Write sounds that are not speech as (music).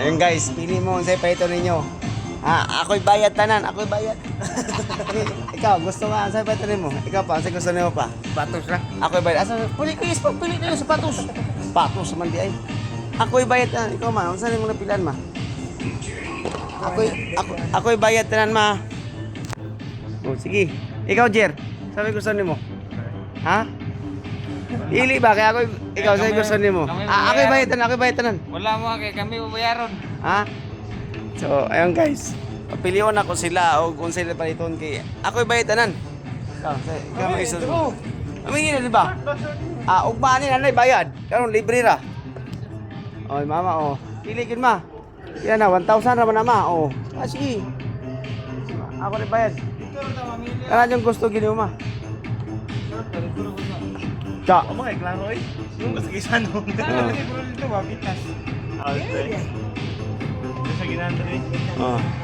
Ayun guys, pili mo sa ito ninyo. Ah, ako'y bayad tanan, ako'y bayad. (laughs) Ikaw, gusto nga, sa ito mo. Ikaw pa, sa gusto nimo pa. Patos ra. Ako'y bayad. Asa, puli ko is, pili niyo sa patos. Patos man di ay. Ako'y bayad tanan. Ikaw ma, saan mo napilan ma? Ako'y, ako, ako'y bayad tanan ma. Oh, sige. Ikaw, Jer. Sabi gusto nimo. Ha? Pili ba? Kaya ako, ikaw, Kaya sa gusto kami Ah, ako'y bayaran. bayad tanan, ako'y bayad tanan. Wala mo kay kami babayaron. Ha? So, ayun guys. Piliyon ako sila o kung sila paliton kay ako'y bayad tanan. Ikaw, ikaw may isa. Amingin di ba? Ah, ugma ni nanay bayad. Karon libre ra. Oy, mama, oh. Pili kin ma. Yan na, 1,000 ra man na ma. Oh. Ah, sige. Ako rin bayad. Kana yung gusto gini mo ma. Ta. Ako mga klaro eh. Yung kasi kisa nung. Ah. dito, mabitas. Ah, okay. Sa ginanda eh. Oh.